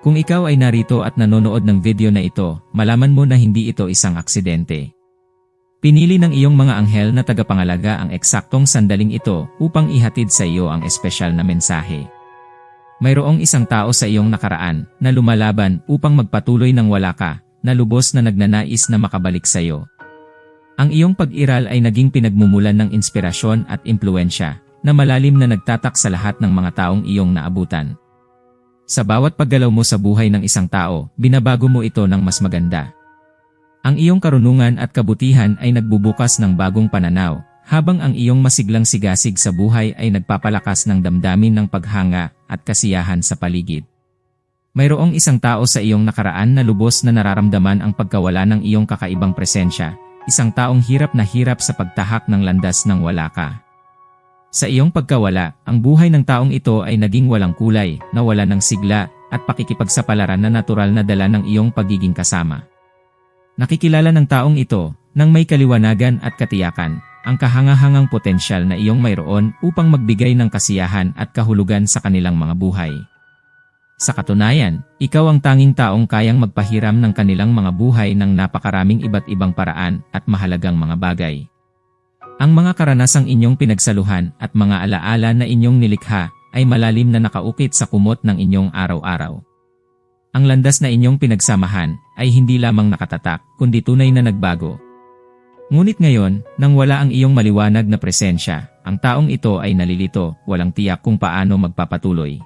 Kung ikaw ay narito at nanonood ng video na ito, malaman mo na hindi ito isang aksidente. Pinili ng iyong mga anghel na tagapangalaga ang eksaktong sandaling ito upang ihatid sa iyo ang espesyal na mensahe. Mayroong isang tao sa iyong nakaraan na lumalaban upang magpatuloy ng wala ka, na lubos na nagnanais na makabalik sa iyo. Ang iyong pag-iral ay naging pinagmumulan ng inspirasyon at impluensya na malalim na nagtatak sa lahat ng mga taong iyong naabutan. Sa bawat paggalaw mo sa buhay ng isang tao, binabago mo ito ng mas maganda. Ang iyong karunungan at kabutihan ay nagbubukas ng bagong pananaw, habang ang iyong masiglang sigasig sa buhay ay nagpapalakas ng damdamin ng paghanga at kasiyahan sa paligid. Mayroong isang tao sa iyong nakaraan na lubos na nararamdaman ang pagkawala ng iyong kakaibang presensya, isang taong hirap na hirap sa pagtahak ng landas ng wala ka. Sa iyong pagkawala, ang buhay ng taong ito ay naging walang kulay, nawala ng sigla, at pakikipagsapalaran na natural na dala ng iyong pagiging kasama. Nakikilala ng taong ito, nang may kaliwanagan at katiyakan, ang kahangahangang potensyal na iyong mayroon upang magbigay ng kasiyahan at kahulugan sa kanilang mga buhay. Sa katunayan, ikaw ang tanging taong kayang magpahiram ng kanilang mga buhay ng napakaraming iba't ibang paraan at mahalagang mga bagay. Ang mga karanasang inyong pinagsaluhan at mga alaala na inyong nilikha ay malalim na nakaukit sa kumot ng inyong araw-araw. Ang landas na inyong pinagsamahan ay hindi lamang nakatatak kundi tunay na nagbago. Ngunit ngayon, nang wala ang iyong maliwanag na presensya, ang taong ito ay nalilito, walang tiyak kung paano magpapatuloy.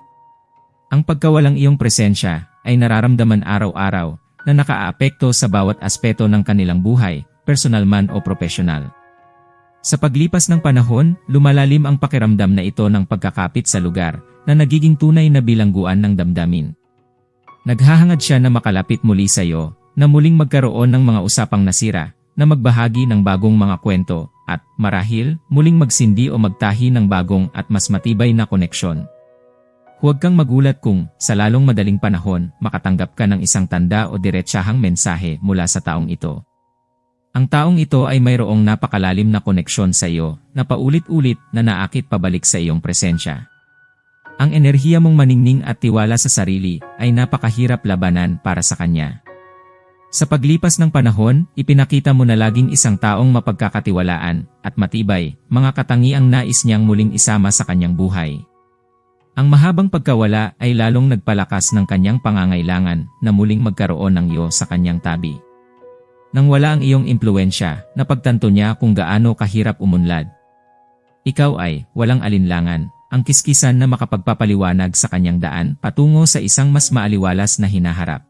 Ang pagkawalang iyong presensya ay nararamdaman araw-araw na nakaaapekto sa bawat aspeto ng kanilang buhay, personal man o profesional. Sa paglipas ng panahon, lumalalim ang pakiramdam na ito ng pagkakapit sa lugar na nagiging tunay na bilangguan ng damdamin. Naghahangad siya na makalapit muli sa iyo, na muling magkaroon ng mga usapang nasira, na magbahagi ng bagong mga kwento, at marahil, muling magsindi o magtahi ng bagong at mas matibay na koneksyon. Huwag kang magulat kung, sa lalong madaling panahon, makatanggap ka ng isang tanda o diretsahang mensahe mula sa taong ito. Ang taong ito ay mayroong napakalalim na koneksyon sa iyo na paulit-ulit na naakit pabalik sa iyong presensya. Ang enerhiya mong maningning at tiwala sa sarili ay napakahirap labanan para sa kanya. Sa paglipas ng panahon, ipinakita mo na laging isang taong mapagkakatiwalaan at matibay, mga katangiang nais niyang muling isama sa kanyang buhay. Ang mahabang pagkawala ay lalong nagpalakas ng kanyang pangangailangan na muling magkaroon ng iyo sa kanyang tabi. Nang wala ang iyong impluensya, napagtanto niya kung gaano kahirap umunlad. Ikaw ay, walang alinlangan, ang kiskisan na makapagpapaliwanag sa kanyang daan patungo sa isang mas maaliwalas na hinaharap.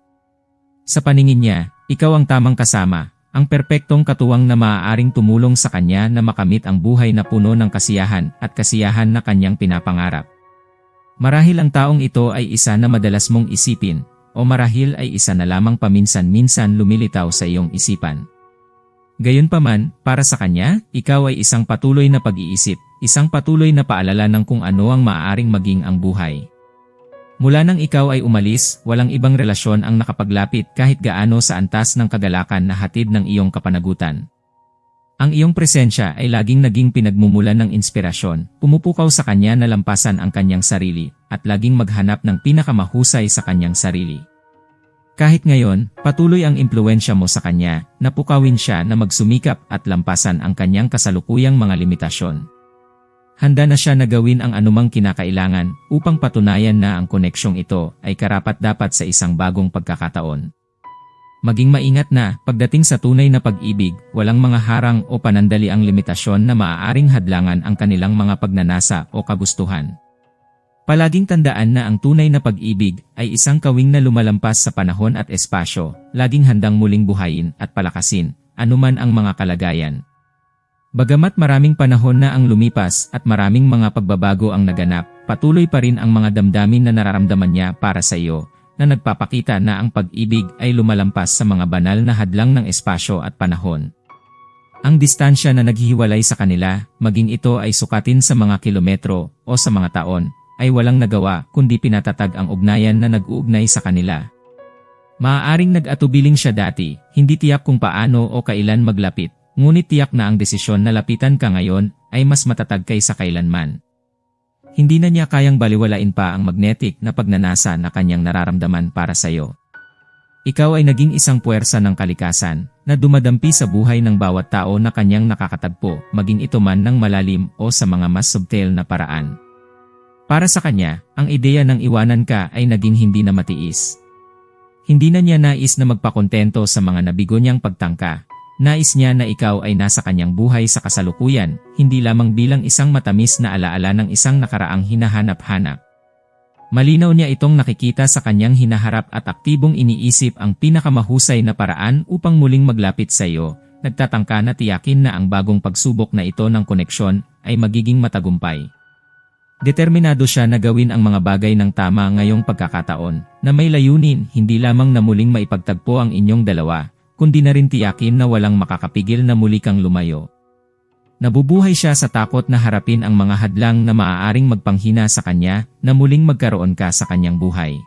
Sa paningin niya, ikaw ang tamang kasama, ang perpektong katuwang na maaaring tumulong sa kanya na makamit ang buhay na puno ng kasiyahan at kasiyahan na kanyang pinapangarap. Marahil ang taong ito ay isa na madalas mong isipin, o marahil ay isa na lamang paminsan-minsan lumilitaw sa iyong isipan. Gayunpaman, para sa kanya, ikaw ay isang patuloy na pag-iisip, isang patuloy na paalala ng kung ano ang maaaring maging ang buhay. Mula nang ikaw ay umalis, walang ibang relasyon ang nakapaglapit kahit gaano sa antas ng kagalakan na hatid ng iyong kapanagutan. Ang iyong presensya ay laging naging pinagmumulan ng inspirasyon, pumupukaw sa kanya na lampasan ang kanyang sarili, at laging maghanap ng pinakamahusay sa kanyang sarili. Kahit ngayon, patuloy ang impluensya mo sa kanya, napukawin siya na magsumikap at lampasan ang kanyang kasalukuyang mga limitasyon. Handa na siya na gawin ang anumang kinakailangan upang patunayan na ang koneksyong ito ay karapat-dapat sa isang bagong pagkakataon. Maging maingat na, pagdating sa tunay na pag-ibig, walang mga harang o panandali ang limitasyon na maaaring hadlangan ang kanilang mga pagnanasa o kagustuhan. Palaging tandaan na ang tunay na pag-ibig ay isang kawing na lumalampas sa panahon at espasyo, laging handang muling buhayin at palakasin, anuman ang mga kalagayan. Bagamat maraming panahon na ang lumipas at maraming mga pagbabago ang naganap, patuloy pa rin ang mga damdamin na nararamdaman niya para sa iyo, na nagpapakita na ang pag-ibig ay lumalampas sa mga banal na hadlang ng espasyo at panahon. Ang distansya na naghihiwalay sa kanila, maging ito ay sukatin sa mga kilometro o sa mga taon, ay walang nagawa kundi pinatatag ang ugnayan na nag-uugnay sa kanila. Maaaring nag-atubiling siya dati, hindi tiyak kung paano o kailan maglapit, ngunit tiyak na ang desisyon na lapitan ka ngayon ay mas matatag kaysa kailanman. Hindi na niya kayang baliwalain pa ang magnetic na pagnanasa na kanyang nararamdaman para sa'yo. Ikaw ay naging isang puwersa ng kalikasan na dumadampi sa buhay ng bawat tao na kanyang nakakatagpo, maging ito man ng malalim o sa mga mas subtle na paraan. Para sa kanya, ang ideya ng iwanan ka ay naging hindi na matiis. Hindi na niya nais na magpakontento sa mga nabigo niyang pagtangka. Nais niya na ikaw ay nasa kanyang buhay sa kasalukuyan, hindi lamang bilang isang matamis na alaala ng isang nakaraang hinahanap-hanap. Malinaw niya itong nakikita sa kanyang hinaharap at aktibong iniisip ang pinakamahusay na paraan upang muling maglapit sa iyo, nagtatangka na tiyakin na ang bagong pagsubok na ito ng koneksyon ay magiging matagumpay. Determinado siya na gawin ang mga bagay ng tama ngayong pagkakataon, na may layunin hindi lamang na muling maipagtagpo ang inyong dalawa, kundi na rin tiyakin na walang makakapigil na muli kang lumayo. Nabubuhay siya sa takot na harapin ang mga hadlang na maaaring magpanghina sa kanya na muling magkaroon ka sa kanyang buhay.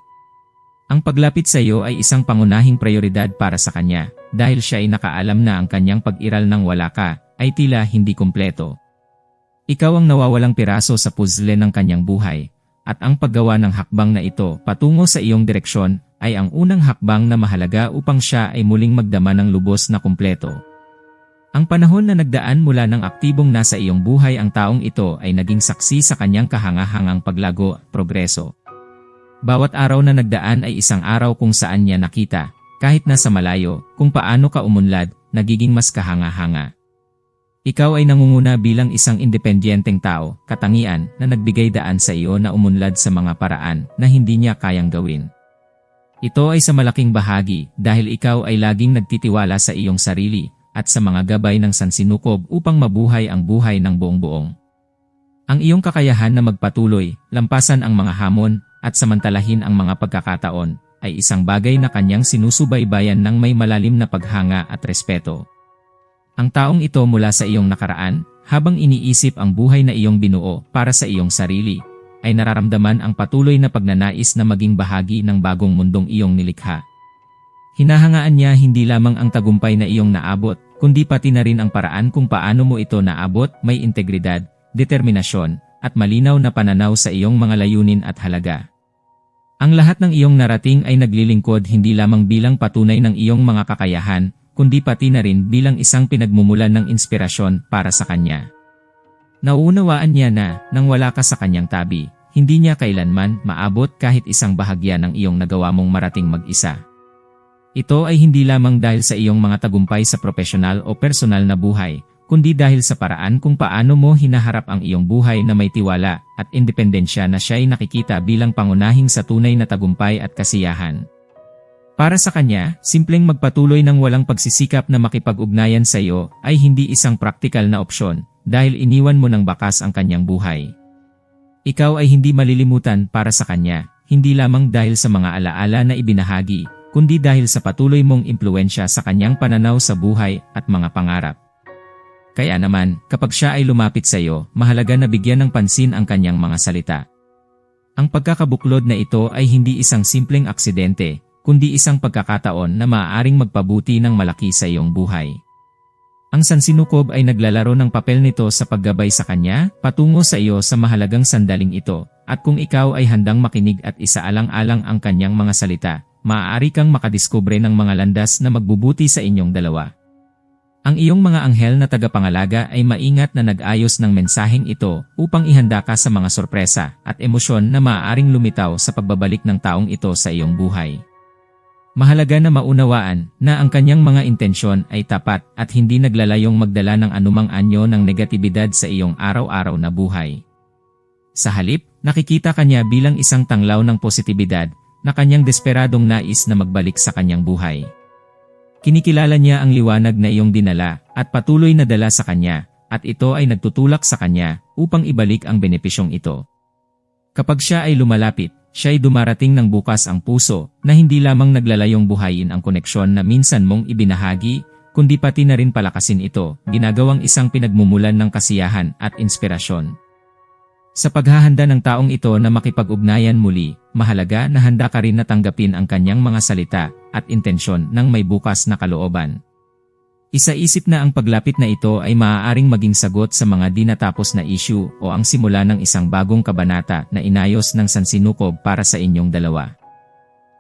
Ang paglapit sa iyo ay isang pangunahing prioridad para sa kanya dahil siya ay nakaalam na ang kanyang pag-iral ng wala ka ay tila hindi kumpleto. Ikaw ang nawawalang piraso sa puzzle ng kanyang buhay at ang paggawa ng hakbang na ito patungo sa iyong direksyon ay ang unang hakbang na mahalaga upang siya ay muling magdama ng lubos na kumpleto. Ang panahon na nagdaan mula ng aktibong nasa iyong buhay ang taong ito ay naging saksi sa kanyang kahangahangang paglago at progreso. Bawat araw na nagdaan ay isang araw kung saan niya nakita, kahit nasa malayo, kung paano ka umunlad, nagiging mas kahanga-hanga. Ikaw ay nangunguna bilang isang independyenteng tao, katangian, na nagbigay daan sa iyo na umunlad sa mga paraan na hindi niya kayang gawin. Ito ay sa malaking bahagi dahil ikaw ay laging nagtitiwala sa iyong sarili at sa mga gabay ng sansinukob upang mabuhay ang buhay ng buong-buong. Ang iyong kakayahan na magpatuloy, lampasan ang mga hamon, at samantalahin ang mga pagkakataon, ay isang bagay na kanyang sinusubaybayan ng may malalim na paghanga at respeto. Ang taong ito mula sa iyong nakaraan, habang iniisip ang buhay na iyong binuo para sa iyong sarili, ay nararamdaman ang patuloy na pagnanais na maging bahagi ng bagong mundong iyong nilikha. Hinahangaan niya hindi lamang ang tagumpay na iyong naabot, kundi pati na rin ang paraan kung paano mo ito naabot, may integridad, determinasyon, at malinaw na pananaw sa iyong mga layunin at halaga. Ang lahat ng iyong narating ay naglilingkod hindi lamang bilang patunay ng iyong mga kakayahan, kundi pati na rin bilang isang pinagmumulan ng inspirasyon para sa kanya. Nauunawaan niya na, nang wala ka sa kanyang tabi, hindi niya kailanman maabot kahit isang bahagya ng iyong nagawa mong marating mag-isa. Ito ay hindi lamang dahil sa iyong mga tagumpay sa profesional o personal na buhay, kundi dahil sa paraan kung paano mo hinaharap ang iyong buhay na may tiwala at independensya na siya ay nakikita bilang pangunahing sa tunay na tagumpay at kasiyahan. Para sa kanya, simpleng magpatuloy ng walang pagsisikap na makipag-ugnayan sa iyo ay hindi isang praktikal na opsyon dahil iniwan mo ng bakas ang kanyang buhay. Ikaw ay hindi malilimutan para sa kanya, hindi lamang dahil sa mga alaala na ibinahagi, kundi dahil sa patuloy mong impluensya sa kanyang pananaw sa buhay at mga pangarap. Kaya naman, kapag siya ay lumapit sa iyo, mahalaga na bigyan ng pansin ang kanyang mga salita. Ang pagkakabuklod na ito ay hindi isang simpleng aksidente, kundi isang pagkakataon na maaaring magpabuti ng malaki sa iyong buhay. Ang sansinukob ay naglalaro ng papel nito sa paggabay sa kanya, patungo sa iyo sa mahalagang sandaling ito, at kung ikaw ay handang makinig at isaalang-alang ang kanyang mga salita, maaari kang makadiskubre ng mga landas na magbubuti sa inyong dalawa. Ang iyong mga anghel na tagapangalaga ay maingat na nag-ayos ng mensaheng ito upang ihanda ka sa mga sorpresa at emosyon na maaaring lumitaw sa pagbabalik ng taong ito sa iyong buhay. Mahalaga na maunawaan na ang kanyang mga intensyon ay tapat at hindi naglalayong magdala ng anumang anyo ng negatibidad sa iyong araw-araw na buhay. Sa halip, nakikita kanya bilang isang tanglaw ng positibidad na kanyang desperadong nais na magbalik sa kanyang buhay. Kinikilala niya ang liwanag na iyong dinala at patuloy na dala sa kanya at ito ay nagtutulak sa kanya upang ibalik ang benepisyong ito. Kapag siya ay lumalapit, siya ay dumarating ng bukas ang puso na hindi lamang naglalayong buhayin ang koneksyon na minsan mong ibinahagi, kundi pati na rin palakasin ito, ginagawang isang pinagmumulan ng kasiyahan at inspirasyon. Sa paghahanda ng taong ito na makipag-ugnayan muli, mahalaga na handa ka rin na tanggapin ang kanyang mga salita at intensyon ng may bukas na kalooban. Isa-isip na ang paglapit na ito ay maaaring maging sagot sa mga di natapos na issue o ang simula ng isang bagong kabanata na inayos ng sansinukob para sa inyong dalawa.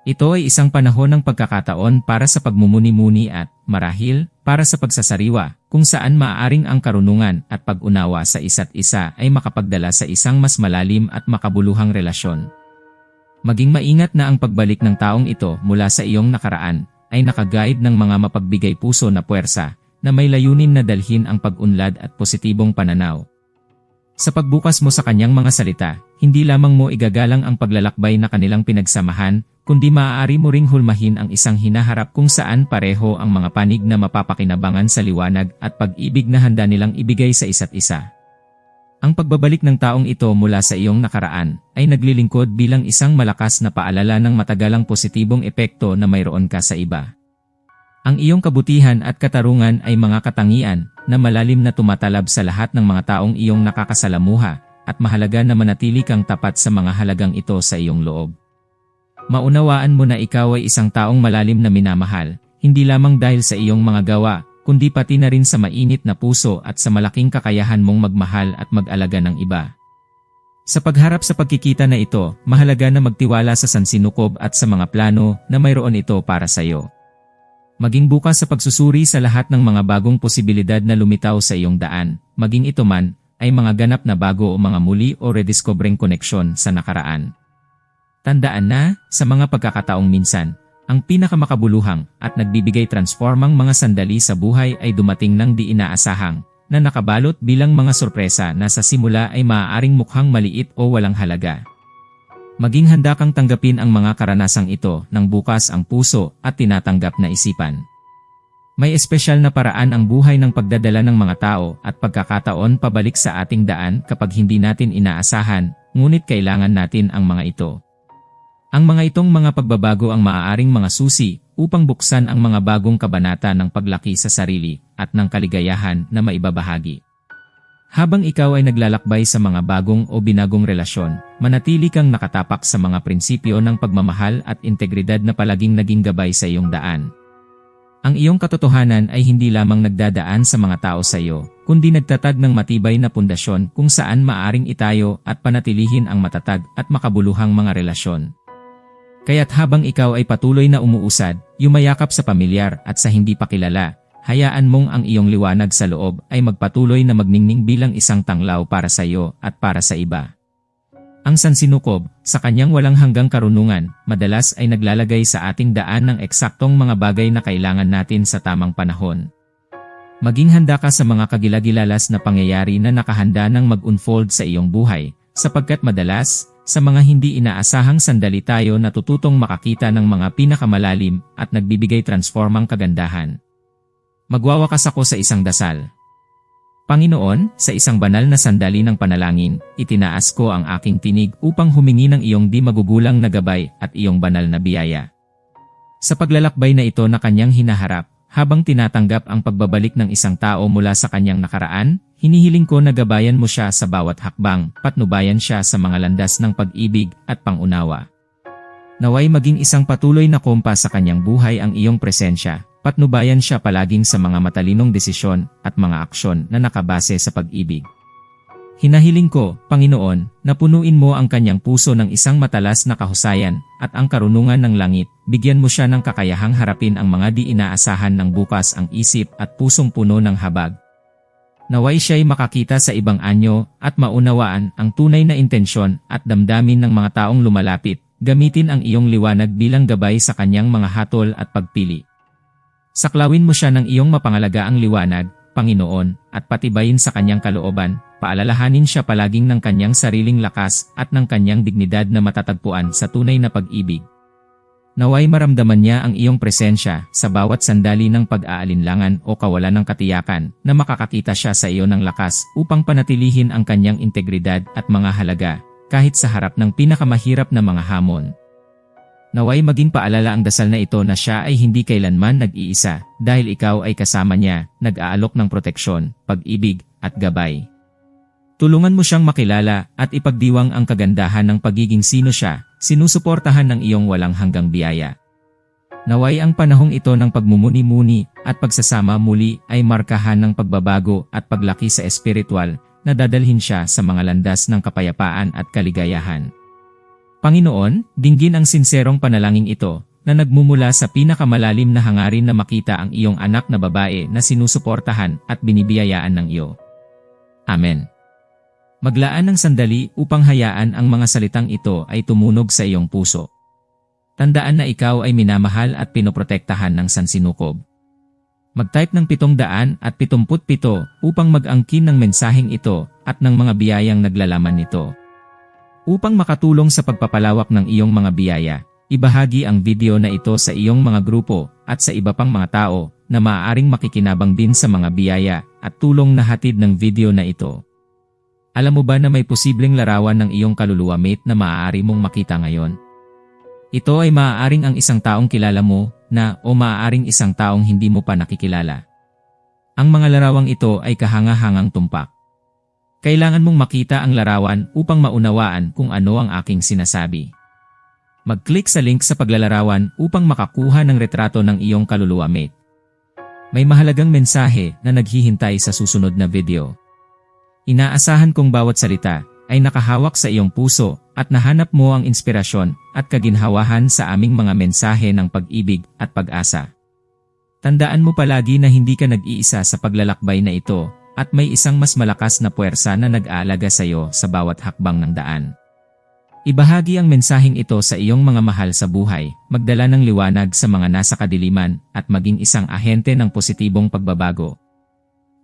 Ito ay isang panahon ng pagkakataon para sa pagmumuni-muni at, marahil, para sa pagsasariwa, kung saan maaaring ang karunungan at pag-unawa sa isa't isa ay makapagdala sa isang mas malalim at makabuluhang relasyon. Maging maingat na ang pagbalik ng taong ito mula sa iyong nakaraan ay nakagaid ng mga mapagbigay puso na puwersa na may layunin na dalhin ang pag-unlad at positibong pananaw. Sa pagbukas mo sa kanyang mga salita, hindi lamang mo igagalang ang paglalakbay na kanilang pinagsamahan, kundi maaari mo ring hulmahin ang isang hinaharap kung saan pareho ang mga panig na mapapakinabangan sa liwanag at pag-ibig na handa nilang ibigay sa isa't isa. Ang pagbabalik ng taong ito mula sa iyong nakaraan ay naglilingkod bilang isang malakas na paalala ng matagalang positibong epekto na mayroon ka sa iba. Ang iyong kabutihan at katarungan ay mga katangian na malalim na tumatalab sa lahat ng mga taong iyong nakakasalamuha at mahalaga na manatili kang tapat sa mga halagang ito sa iyong loob. Maunawaan mo na ikaw ay isang taong malalim na minamahal, hindi lamang dahil sa iyong mga gawa, kundi pati na rin sa mainit na puso at sa malaking kakayahan mong magmahal at mag-alaga ng iba. Sa pagharap sa pagkikita na ito, mahalaga na magtiwala sa sansinukob at sa mga plano na mayroon ito para sa iyo. Maging bukas sa pagsusuri sa lahat ng mga bagong posibilidad na lumitaw sa iyong daan, maging ito man ay mga ganap na bago o mga muli o rediscovering koneksyon sa nakaraan. Tandaan na, sa mga pagkakataong minsan, ang pinakamakabuluhang at nagbibigay transformang mga sandali sa buhay ay dumating ng di inaasahang, na nakabalot bilang mga sorpresa na sa simula ay maaaring mukhang maliit o walang halaga. Maging handa kang tanggapin ang mga karanasang ito ng bukas ang puso at tinatanggap na isipan. May espesyal na paraan ang buhay ng pagdadala ng mga tao at pagkakataon pabalik sa ating daan kapag hindi natin inaasahan, ngunit kailangan natin ang mga ito. Ang mga itong mga pagbabago ang maaaring mga susi upang buksan ang mga bagong kabanata ng paglaki sa sarili at ng kaligayahan na maibabahagi. Habang ikaw ay naglalakbay sa mga bagong o binagong relasyon, manatili kang nakatapak sa mga prinsipyo ng pagmamahal at integridad na palaging naging gabay sa iyong daan. Ang iyong katotohanan ay hindi lamang nagdadaan sa mga tao sa iyo, kundi nagtatag ng matibay na pundasyon kung saan maaring itayo at panatilihin ang matatag at makabuluhang mga relasyon. Kaya't habang ikaw ay patuloy na umuusad, yumayakap sa pamilyar at sa hindi pa kilala, hayaan mong ang iyong liwanag sa loob ay magpatuloy na magningning bilang isang tanglaw para sa iyo at para sa iba. Ang sansinukob, sa kanyang walang hanggang karunungan, madalas ay naglalagay sa ating daan ng eksaktong mga bagay na kailangan natin sa tamang panahon. Maging handa ka sa mga kagilagilalas na pangyayari na nakahanda ng mag-unfold sa iyong buhay, sapagkat madalas, sa mga hindi inaasahang sandali tayo natututong makakita ng mga pinakamalalim at nagbibigay transformang kagandahan. Magwawakas ako sa isang dasal. Panginoon, sa isang banal na sandali ng panalangin, itinaas ko ang aking tinig upang humingi ng iyong di magugulang na gabay at iyong banal na biyaya. Sa paglalakbay na ito na kanyang hinaharap, habang tinatanggap ang pagbabalik ng isang tao mula sa kanyang nakaraan, Hinihiling ko na gabayan mo siya sa bawat hakbang, patnubayan siya sa mga landas ng pag-ibig at pangunawa. Naway maging isang patuloy na kompas sa kanyang buhay ang iyong presensya, patnubayan siya palaging sa mga matalinong desisyon at mga aksyon na nakabase sa pag-ibig. Hinahiling ko, Panginoon, na punuin mo ang kanyang puso ng isang matalas na kahusayan at ang karunungan ng langit, bigyan mo siya ng kakayahang harapin ang mga di inaasahan ng bukas ang isip at pusong puno ng habag, Naway siya'y makakita sa ibang anyo at maunawaan ang tunay na intensyon at damdamin ng mga taong lumalapit, gamitin ang iyong liwanag bilang gabay sa kanyang mga hatol at pagpili. Saklawin mo siya ng iyong mapangalagaang liwanag, Panginoon, at patibayin sa kanyang kalooban, paalalahanin siya palaging ng kanyang sariling lakas at ng kanyang dignidad na matatagpuan sa tunay na pag-ibig. Naway maramdaman niya ang iyong presensya sa bawat sandali ng pag-aalinlangan o kawalan ng katiyakan na makakakita siya sa iyo ng lakas upang panatilihin ang kanyang integridad at mga halaga kahit sa harap ng pinakamahirap na mga hamon. Naway maging paalala ang dasal na ito na siya ay hindi kailanman nag-iisa dahil ikaw ay kasama niya, nag-aalok ng proteksyon, pag-ibig, at gabay. Tulungan mo siyang makilala at ipagdiwang ang kagandahan ng pagiging sino siya Sinusuportahan ng iyong walang hanggang biyaya. Naway ang panahong ito ng pagmumuni-muni at pagsasama muli ay markahan ng pagbabago at paglaki sa espiritual na dadalhin siya sa mga landas ng kapayapaan at kaligayahan. Panginoon, dinggin ang sinserong panalangin ito na nagmumula sa pinakamalalim na hangarin na makita ang iyong anak na babae na sinusuportahan at binibiyayaan ng iyo. Amen. Maglaan ng sandali upang hayaan ang mga salitang ito ay tumunog sa iyong puso. Tandaan na ikaw ay minamahal at pinoprotektahan ng sansinukob. Mag-type ng 777 upang mag-angkin ng mensaheng ito at ng mga biyayang naglalaman nito. Upang makatulong sa pagpapalawak ng iyong mga biyaya, ibahagi ang video na ito sa iyong mga grupo at sa iba pang mga tao na maaaring makikinabang din sa mga biyaya at tulong na hatid ng video na ito. Alam mo ba na may posibleng larawan ng iyong kaluluwa mate na maaari mong makita ngayon? Ito ay maaaring ang isang taong kilala mo na o maaaring isang taong hindi mo pa nakikilala. Ang mga larawang ito ay kahanga-hangang tumpak. Kailangan mong makita ang larawan upang maunawaan kung ano ang aking sinasabi. Mag-click sa link sa paglalarawan upang makakuha ng retrato ng iyong kaluluwa mate. May mahalagang mensahe na naghihintay sa susunod na video. Inaasahan kong bawat salita ay nakahawak sa iyong puso at nahanap mo ang inspirasyon at kaginhawahan sa aming mga mensahe ng pag-ibig at pag-asa. Tandaan mo palagi na hindi ka nag-iisa sa paglalakbay na ito at may isang mas malakas na puwersa na nag-aalaga sa iyo sa bawat hakbang ng daan. Ibahagi ang mensaheng ito sa iyong mga mahal sa buhay, magdala ng liwanag sa mga nasa kadiliman at maging isang ahente ng positibong pagbabago.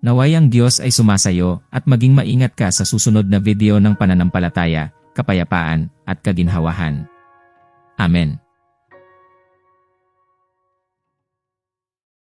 Naway ang Diyos ay sumasayo at maging maingat ka sa susunod na video ng pananampalataya, kapayapaan, at kaginhawahan. Amen.